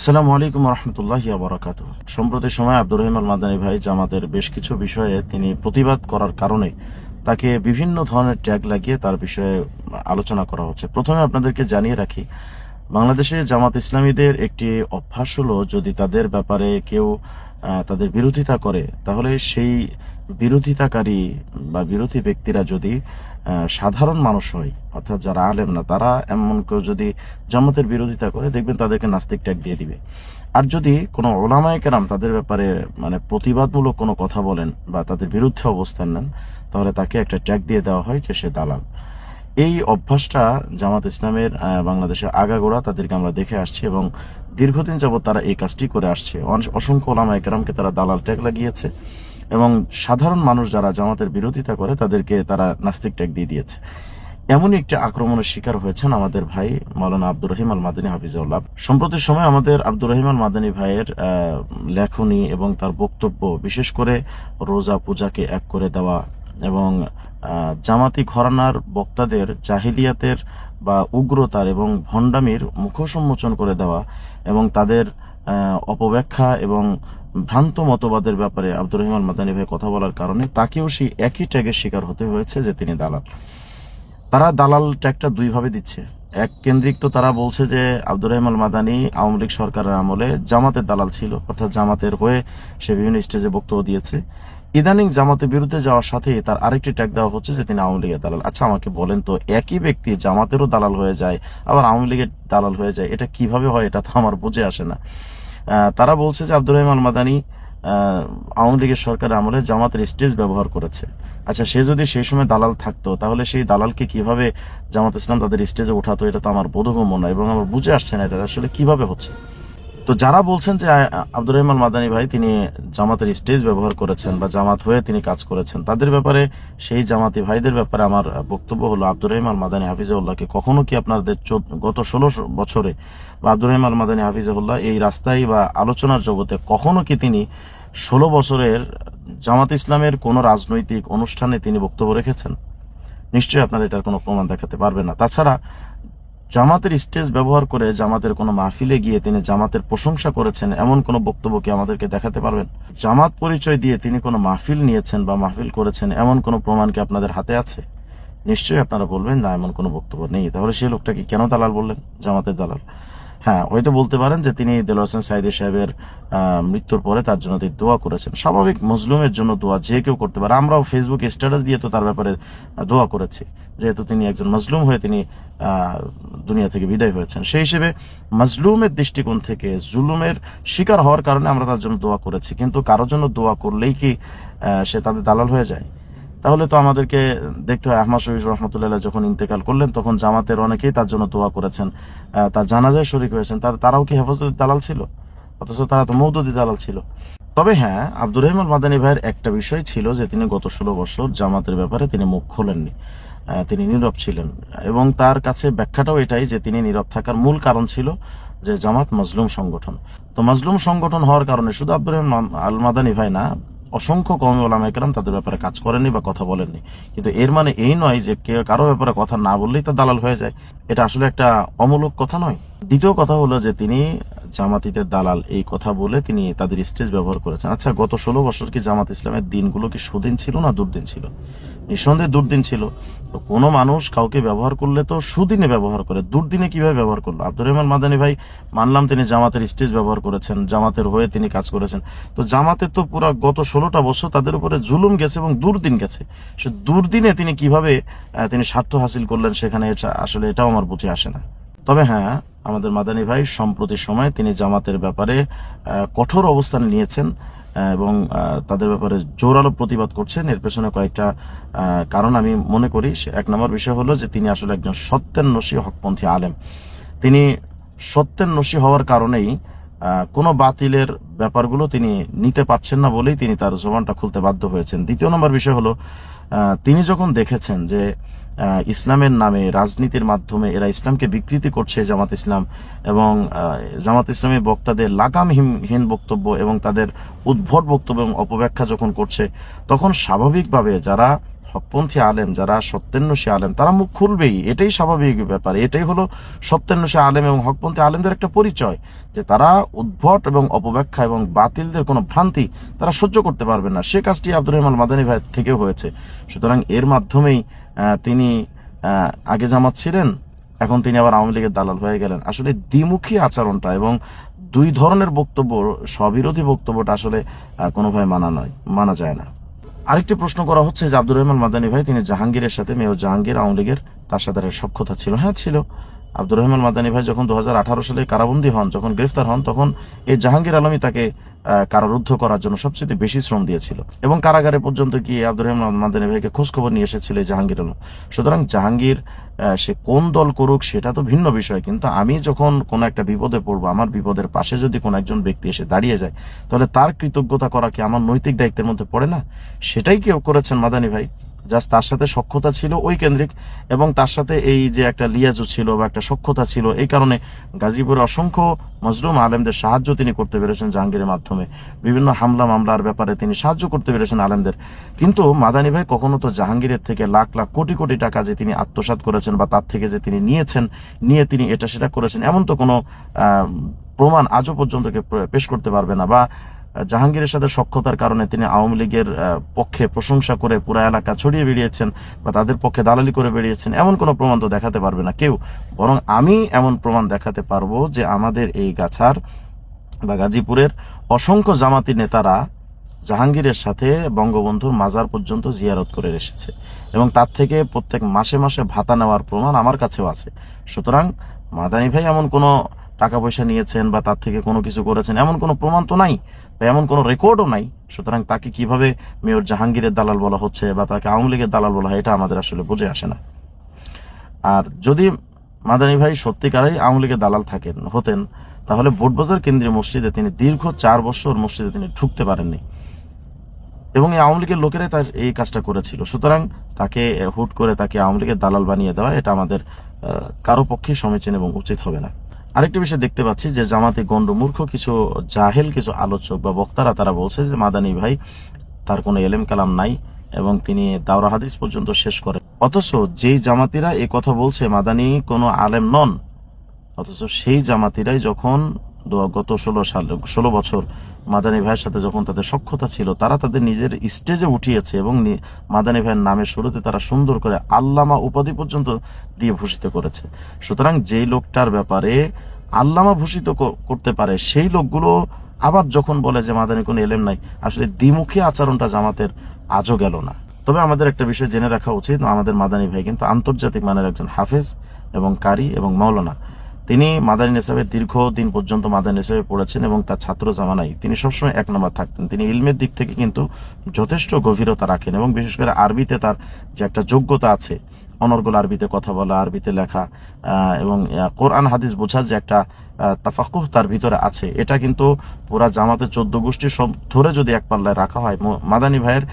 আসসালামু আলাইকুম রহমতুল্লাহ বরাকাত সম্প্রতি সময় আব্দুর রহিম আল মাদানী ভাই জামাতের বেশ কিছু বিষয়ে তিনি প্রতিবাদ করার কারণে তাকে বিভিন্ন ধরনের ট্যাগ লাগিয়ে তার বিষয়ে আলোচনা করা হচ্ছে। প্রথমে আপনাদেরকে জানিয়ে রাখি, বাংলাদেশে জামাত ইসলামীদের একটি অভ্যাস হলো যদি তাদের ব্যাপারে কেউ তাদের বিরোধিতা করে, তাহলে সেই বিরোধিতাকারী বা বিরোধী ব্যক্তিরা যদি সাধারণ মানুষ হয়, অর্থাৎ যারা আলেম না, তারা এমন কেউ যদি জামাতের বিরোধিতা করে, দেখবেন তাদেরকে নাস্তিক ট্যাগ দিয়ে দিবে। আর যদি কোনো ওলামায় কেরাম তাদের ব্যাপারে মানে প্রতিবাদমূলক কোনো কথা বলেন বা তাদের বিরুদ্ধে অবস্থান নেন, তাহলে তাকে একটা ট্যাগ দিয়ে দেওয়া হয় যে সে দালাল। এই অভ্যাসটা জামাত ইসলামের আহ, বাংলাদেশে আগাগোড়া তাদেরকে আমরা দেখে আসছি এবং দীর্ঘদিন যাবত তারা এই কাজটি করে আসছে। অসংখ্য ওলামা একরামকে তারা দালাল ট্যাগ লাগিয়েছে এবং সাধারণ মানুষ যারা জামাতের বিরোধিতা করে তাদেরকে তারা নাস্তিক ট্যাগ দিয়ে দিয়েছে। এমনই একটি আক্রমণের শিকার হয়েছেন আমাদের ভাই মাওলানা আব্দুর রহিম আল মাদানী হাফিজউল্লাহ। সম্প্রতি সময় আমাদের আব্দুর রহিম আল মাদানী ভাইয়ের লেখনী এবং তার বক্তব্য বিশেষ করে রোজা পূজাকে এক করে দেওয়া এবং জামাতি ঘরানার বক্তাদের জাহিলিয়াতের বা উগ্রতার এবং ভণ্ডামির মুখোন্মোচন করে দেওয়া এবং তাদের অপব্যাখ্যা এবং ভ্রান্ত মতবাদের ব্যাপারে আব্দুর রহিমান মাদানী ভাই কথা বলার কারণে তাকেও সেই একই ট্যাগের শিকার হতে হয়েছে যে তিনি দালাল। তারা দালাল ট্যাগটা দুইভাবে দিচ্ছে। এক কেন্দ্রিক তো তারা বলছে যে আব্দুর রহমান মাদানী আওয়ামী লীগ সরকারের আমলে জামাতের দালাল ছিল, অর্থাৎ জামাতের হয়ে সে বিভিন্ন স্টেজে বক্তব্য দিয়েছে। ইদানিং জামাতের বিরুদ্ধে যাওয়ার সাথে তার আরেকটি ট্যাগ দেওয়া হচ্ছে যে তিনি আওয়ামী লীগের দালাল। আচ্ছা আমাকে বলেন তো, একই ব্যক্তি জামাতেরও দালাল হয়ে যায়, আবার আওয়ামী লীগের দালাল হয়ে যায়, এটা কীভাবে হয় এটা তো আমার বুঝে আসে না। তারা বলছে যে আব্দুর রহমান মাদানী আওয়ামী লীগের সরকারের আমলে জামাতের স্টেজ ব্যবহার করেছে। আচ্ছা সে যদি সেই সময় দালাল থাকতো, তাহলে সেই দালালকে কীভাবে জামাত ইসলাম তাদের স্টেজে উঠাতো, এটা তো আমার বোধগম্য নয় এবং আমার বুঝে আসছে না এটা আসলে কীভাবে হচ্ছে। তো যারা বলছেন যে আব্দুর রহমান মাদানী ভাই তিনি জামাতের স্টেজ ব্যবহার করেছেন বা জামাত হয়ে তিনি কাজ করেছেন, তাদের ব্যাপারে সেই জামাতি ভাইদের ব্যাপারে আমার বক্তব্য হলো, আব্দুর রহমান মাদানী হাফিজাউল্লাহকে কখনো কি আপনাদের গত ষোলো বছরে বা আব্দুর রহমান মাদানী হাফিজাউল্লাহ এই রাস্তায় বা আলোচনার জগতে কখনো কি তিনি ষোলো বছরের জামাত ইসলামের কোনো রাজনৈতিক অনুষ্ঠানে তিনি বক্তব্য রেখেছেন? নিশ্চয়ই আপনারা এটার কোনো প্রমাণ দেখাতে পারবেন না। তাছাড়া জামাতের স্টেজ ব্যবহার করে জামাতের কোনো মাহফিলে গিয়ে তিনি জামাতের প্রশংসা করেছেন, এমন কোনো বক্তব্য কি আমাদেরকে দেখাতে পারবেন? জামাত পরিচয় দিয়ে তিনি কোনো মাহফিল নিয়েছেন বা মাহফিল করেছেন, এমন কোনো প্রমাণ কি আপনাদের হাতে আছে? নিশ্চয়ই আপনারা বলবেন, না, এমন কোনো বক্তব্য নেই। তাহলে সেই লোকটাকে কেন দালাল বললেন? জামাতের দালাল। হ্যাঁ হয়তো বলতে পারেন যে তিনি দেল হোসেন সাইদি সাহেবের মৃত্যুর পরে তার জন্য তিনি দোয়া করেছেন। স্বাভাবিক মজলুমের জন্য দোয়া যে কেউ করতে পারে। আমরাও ফেসবুকে স্ট্যাটাস দিয়ে তো তার ব্যাপারে দোয়া করেছি। যেহেতু তিনি একজন মজলুম হয়ে তিনি দুনিয়া থেকে বিদায় হয়েছেন। সেই হিসেবে মজলুমের দৃষ্টিকোণ থেকে জুলুমের শিকার হওয়ার কারণে আমরা তার জন্য দোয়া করেছি। কিন্তু কারোর জন্য দোয়া করলেই কি সে তাদের দালাল হয়ে যায়? তাহলে তো আমাদেরকে দেখতে হয়, আহমদ শহীদ রহমতুল্লাহ যখন ইন্তেকাল করলেন, তখন জামাতের অনেকেই তার জন্য দোয়া করেছেন। তার জানাজায় শরিক হয়েছেন। তার, তারাও কি হেফাজতের দালাল ছিল? অথচ তারা তো মৌদুদি দালাল ছিল। তবে হ্যাঁ আব্দুর রহমান মাদানী ভাইয়ের একটা বিষয় ছিল যে, তিনি গত ষোলো বছর জামাতের ব্যাপারে তিনি মুখ খোলেননি। তিনি নীরব ছিলেন। এবং তার কাছে ব্যাখ্যাটাও এটাই যে, তিনি নীরব থাকার মূল কারণ ছিল যে, জামাত মজলুম সংগঠন। তো মজলুম সংগঠন হওয়ার কারণে শুধু আব্দুর রহমান আল মাদানী ভাই না অসংখ্য কমে ওলামা একরাম তাদের ব্যাপারে কাজ করেনি বা কথা বলেননি। কিন্তু এর মানে এই নয় যে কেউ কারও ব্যাপারে কথা না বললেই তা দালাল হয়ে যায়। এটা আসলে একটা অমূলক কথা নয়। দ্বিতীয় কথা হলো যে তিনি জামাতিদের দালাল এই কথা বলে তিনি তাদের স্টেজ ব্যবহার করেছেন। আচ্ছা গত ষোলো বছর কি জামাত ইসলামের দিনগুলো কি সুদিন ছিল না দুর্দিন ছিল? নিঃসন্দেহে দুর্দিন ছিল। তো কোনো মানুষ কাউকে ব্যবহার করলে তো সুদিনে ব্যবহার করে। দুর্দিনে কীভাবে ব্যবহার করল? আব্দুর রহমান মাদানী ভাই, মানলাম তিনি জামাতের স্টেজ ব্যবহার করেছেন, জামাতের হয়ে তিনি কাজ করেছেন। তো জামাতের তো পুরো গত ষোলোটা বছর তাদের উপরে জুলুম গেছে এবং দুর্দিন গেছে। সে দুর্দিনে তিনি কীভাবে তিনি স্বার্থ হাসিল করলেন সেখানে এটা আসলে এটাও আমার বুঝে আসে না। তবে হ্যাঁ আমাদের মাদানী ভাই সম্প্রতি সময় তিনি জামাতের ব্যাপারে কঠোর অবস্থান নিয়েছেন এবং তাদের ব্যাপারে জোরালো প্রতিবাদ করছেন। এর পেছনে কয়েকটা কারণ আমি মনে করি। এক নম্বর বিষয় হলো যে তিনি আসলে একজন সত্যের নসী হকপন্থী আলেম। তিনি সত্যের নসী হওয়ার কারণেই কোনো বাতিলের ব্যাপারগুলো তিনি নিতে পারছেন না বলেই তিনি তার জবানটা খুলতে বাধ্য হয়েছেন। দ্বিতীয় নম্বর বিষয় হলো তিনি যখন দেখেছেন যে ইসলামের নামে, রাজনীতির মাধ্যমে এরা ইসলামকে বিকৃতি করছে জামাত ইসলাম এবং জামাত ইসলামী বক্তাদের লাগামহীন বক্তব্য এবং তাদের উদ্ভট বক্তব্য এবং অপব্যাখ্যা যখন করছে, তখন স্বাভাবিকভাবে যারা হকপন্থী আলেম যারা সত্যান্বেষী আলেম, তারা মুখ খুলবেই। এটাই স্বাভাবিক ব্যাপার। এটাই হলো সত্যান্বেষী আলেম এবং হকপন্থী আলেমদের একটা পরিচয় যে তারা উদ্ভট এবং অপব্যাখ্যা এবং বাতিলদের কোনো ভ্রান্তি তারা সহ্য করতে পারবে না। সে কাজটি আব্দুর রহমান মাদানী ভাই থেকে হয়েছে। সুতরাং এর মাধ্যমেই তিনি আগে জামাত ছিলেন, এখন তিনি আবার আওয়ামী লীগের দালাল হয়ে গেলেন। আসলে দ্বিমুখী আচরণটা এবং দুই ধরনের বক্তব্য, স্ববিরোধী বক্তব্যটা আসলে কোনোভাবে মানা নয়, মানা যায় না। আরেকটি প্রশ্ন করা হচ্ছে যে আব্দুর রহমান মাদানী ভাই, তিনি জাহাঙ্গীরের সাথে মেয়র জাহাঙ্গীর আওয়ামী লীগের তার সাথে সক্ষতা ছিল। হ্যাঁ ছিল। আব্দুর রহমান মাদানী ভাই যখন দু সালে কারাবন্দী হন, যখন গ্রেফতার হন, তখন এই জাহাঙ্গীর আলমী তাকে কারারুদ্ধ করার জন্য সবচেয়ে বেশি শ্রম দিয়েছিল। এবং কারাগারে পর্যন্ত গিয়ে আব্দুর রহমান মাদানী ভাইকে খোঁজখবর নিয়ে এসেছিল জাহাঙ্গীর আলম। সুতরাং জাহাঙ্গীর সে কোন দল করুক সেটা তো ভিন্ন বিষয়, কিন্তু আমি যখন কোনো একটা বিপদে পড়ব, আমার বিপদের পাশে যদি কোনো একজন ব্যক্তি এসে দাঁড়িয়ে যায়, তাহলে তার কৃতজ্ঞতা করা কি আমার নৈতিক দায়িত্বের মধ্যে পড়ে না? সেটাই কেউ করেছেন মাদানী ভাই। জাস্ট তার সাথে সক্ষতা ছিল ওই কেন্দ্রিক এবং তার সাথে এই যে একটা লিয়াজু ছিল বা একটা সক্ষতা ছিল, এই কারণে গাজীপুরে অসংখ্য মজলুম আলেমদের সাহায্য তিনি করতে পেরেছেন জাহাঙ্গীরের মাধ্যমে। বিভিন্ন হামলা মামলার ব্যাপারে তিনি সাহায্য করতে পেরেছেন আলেমদের। কিন্তু মাদানী ভাই কখনো তো জাহাঙ্গীরের থেকে লাখ লাখ কোটি কোটি টাকা যে তিনি আত্মসাৎ করেছেন বা তার থেকে যে তিনি নিয়েছেন, নিয়ে তিনি এটা সেটা করেছেন, এমন তো কোনো প্রমাণ আজও পর্যন্তকে পেশ করতে পারবে না বা জাহাঙ্গীরের সাথে সক্ষতার কারণে তিনি আওয়ামী লীগের পক্ষে প্রশংসা করে পুরা এলাকা ছড়িয়ে বেরিয়েছেন বা তাদের পক্ষে দালালি করে বেরিয়েছেন এমন কোনো প্রমাণ তো দেখাতে পারবে না কেউ। বরং আমি এমন প্রমাণ দেখাতে পারব যে আমাদের এই গাছার বা গাজীপুরের অসংখ্য জামাতি নেতারা জাহাঙ্গীরের সাথে বঙ্গবন্ধুর মাজার পর্যন্ত জিয়ারত করে এসেছে। এবং তার থেকে প্রত্যেক মাসে মাসে ভাতা নেওয়ার প্রমাণ আমার কাছেও আছে। সুতরাং মাদানি ভাই, এমন কোনো টাকা পয়সা নিয়েছেন বা তার থেকে কোনো কিছু করেছেন, এমন কোনো প্রমাণ তো নাই বা এমন কোনো রেকর্ডও নাই। সুতরাং তাকে কীভাবে মেয়র জাহাঙ্গীরের দালাল বলা হচ্ছে বা তাকে আওয়ামী লীগের দালাল বলা হয়, এটা আমাদের আসলে বুঝে আসে না। আর যদি মাদানী ভাই সত্যিকারেই আওয়ামী লীগের দালাল থাকেন, হতেন, তাহলে বোটবাজার কেন্দ্রীয় মসজিদে তিনি দীর্ঘ চার বছর মসজিদে তিনি ঢুকতে পারেননি। এবং এই আওয়ামী লীগের লোকেরাই তার এই কাজটা করেছিল। সুতরাং তাকে হুট করে তাকে আওয়ামী লীগের দালাল বানিয়ে দেওয়া, এটা আমাদের কারও পক্ষে সমীচীন এবং উচিত হবে না। আরেকটি বিষয় দেখতে পাচ্ছি যে জামাতে গণ্ড মূর্খ কিছু জাহেল, কিছু আলোচক বা বক্তারা তারা বলছে যে মাদানী ভাই তার কোনো এলেম কালাম নাই এবং তিনি দাওরা হাদিস পর্যন্ত শেষ করেন। অথচ যেই জামাতিরা এ কথা বলছে, মাদানী কোনো আলেম নন, অথচ সেই জামাতিরাই যখন গত ষোলো সাল, ষোলো বছর মাদানী ভাইয়ের সাথে যখন তাদের সক্ষতা ছিল, তারা তাদের নিজের স্টেজে উঠিয়েছে এবং মাদানী ভাইয়ের নামের শুরুতে তারা সুন্দর করে আল্লামা উপাধি পর্যন্ত দিয়ে ভূষিত করেছে। সুতরাং যেই লোকটার ব্যাপারে আল্লামা ভূষিত করতে পারে, সেই লোকগুলো আবার যখন বলে যে মাদানী কোনো এলেম নাই, আসলে দ্বিমুখী আচরণটা জামাতের আজও গেল না। তবে আমাদের একটা বিষয় জেনে রাখা উচিত, আমাদের মাদানী ভাই কিন্তু আন্তর্জাতিক মানের একজন হাফেজ এবং কারি এবং মাওলানা। তিনি মাদানী নেসাবে দীর্ঘ দিন পর্যন্ত মাদানী নেসাবে পড়েছেন এবং তার ছাত্র জামানাই তিনি সবসময় এক নম্বর থাকতেন। তিনি ইলমের দিক থেকে কিন্তু যথেষ্ট গভীরতা রাখেন এবং বিশেষ করে আরবিতে তার যে একটা যোগ্যতা আছে, অনর্গল আরবিতে কথা বলা, আরবিতে লেখা এবং কোরআন, হাদিস বোঝার যে একটা তাফাকুহ তার ভিতরে আছে। এটা কিন্তু পুরা জামাতে চোদ্দ গোষ্ঠী সব ধরে যদি এক পাল্লায় রাখা হয় মাদানী ভাইয়ের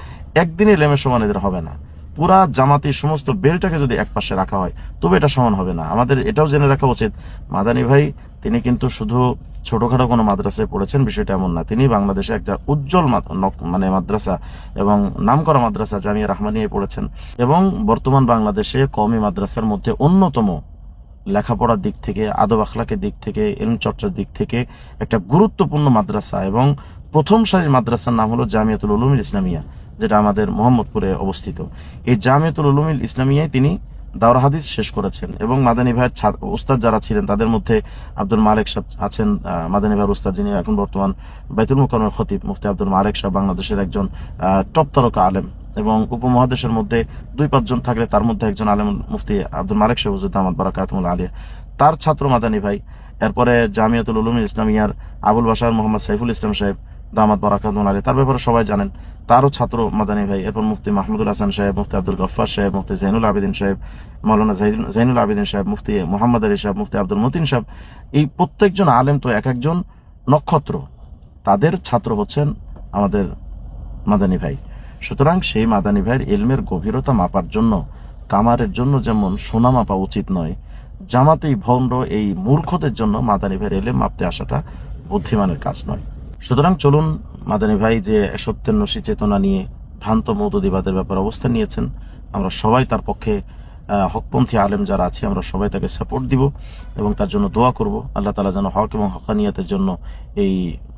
একদিনই লেমের সমান এদের হবে না। পুরা জামাতির সমস্ত বেলটাকে যদি এক পাশে রাখা হয়, তবে এটা সমান হবে না। আমাদের এটাও জেনে রাখা উচিত। মাদানী ভাই, তিনি কিন্তু শুধু ছোটখাটো কোনো মাদ্রাসায় পড়েছেন, বিষয়টা এমন না। তিনি বাংলাদেশে একটা উজ্জ্বল মানে মাদ্রাসা এবং নামকরা মাদ্রাসা জামিয়া রহমানিয়ে পড়েছেন এবং বর্তমান বাংলাদেশে কওমি মাদ্রাসার মধ্যে অন্যতম লেখাপড়ার দিক থেকে, আদব আখলাকের দিক থেকে এলম চর্চার দিক থেকে একটা গুরুত্বপূর্ণ মাদ্রাসা এবং প্রথম সারির মাদ্রাসার নাম হলো জামিয়াতুল উলুমিল ইসলামিয়া। যেটা আমাদের মোহাম্মদপুরে অবস্থিত। এই জামিয়াতুল উলুমিল ইসলামিয়ায় তিনি দাওরা হাদিস শেষ করেছেন এবং মাদানী ভাইয়ের উস্তাদ যারা ছিলেন তাদের মধ্যে আব্দুল মালেক সাহেব আছেন মাদানী ভাইয়ের উস্তাদ যিনি এখন বর্তমান বাইতুল মুকারমের খতিব, মুফতি আব্দুল মালেক সাহেব বাংলাদেশের একজন টপ তারকা আলেম এবং উপমহাদেশের মধ্যে দুই পাঁচজন থাকলে তার মধ্যে একজন আলেম মুফতি আব্দুল মালেক সাহেব হুজুর আহমদ বারাকাতুল আলিয়া। তার ছাত্র মাদানী ভাই। এরপরে জামিয়াতুল উলুম ইসলামিয়ার আবুল বাসার মোহাম্মদ সাইফুল ইসলাম সাহেব দামাত বারাকাতুল আলী তার ব্যাপারে সবাই জানেন। তারও ছাত্র মাদানী ভাই, এরপর মুফতি মাহমুদুল হাসান সাহেব, মুফতি আব্দুল গফার সাহেব, মুফতি জাইনুল আবেদিন সাহেব মৌলানা জাইন- জাইনুল আবেদিন সাহেব, মুফতি মোহাম্মদ আলী সাহেব, মুফতি আব্দুল মতিন সাহেব, এই প্রত্যেকজন আলেম তো এক একজন নক্ষত্র। তাদের ছাত্র হচ্ছেন আমাদের মাদানী ভাই। সুতরাং সেই মাদানী ভাইয়ের ইলমের গভীরতা মাপার জন্য, কামারের জন্য যেমন সোনা মাপা উচিত নয়, জামাতেই ভণ্ড এই মূর্খদের জন্য মাদানী ভাইয়ের এলেম মাপতে আসাটা বুদ্ধিমানের কাজ নয়। সুতরাং চলুন মাদানী ভাই যে সত্যান্বেষী চেতনা নিয়ে ভ্রান্ত মৌদুদিবাদের ব্যাপারে অবস্থান নিয়েছেন, আমরা সবাই তার পক্ষে হকপন্থী আলেম যারা আছে, আমরা সবাই তাকে সাপোর্ট দিব এবং তার জন্য দোয়া করব। আল্লাহ তালা যেন হক এবং হকানিয়াতের জন্য এই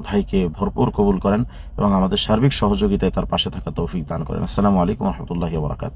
ভাইকে ভরপুর কবুল করেন এবং আমাদের সার্বিক সহযোগিতায় তার পাশে থাকা তৌফিক দান করেন। আসসালামু আলাইকুম রহমতুল্লাহ বারাকাত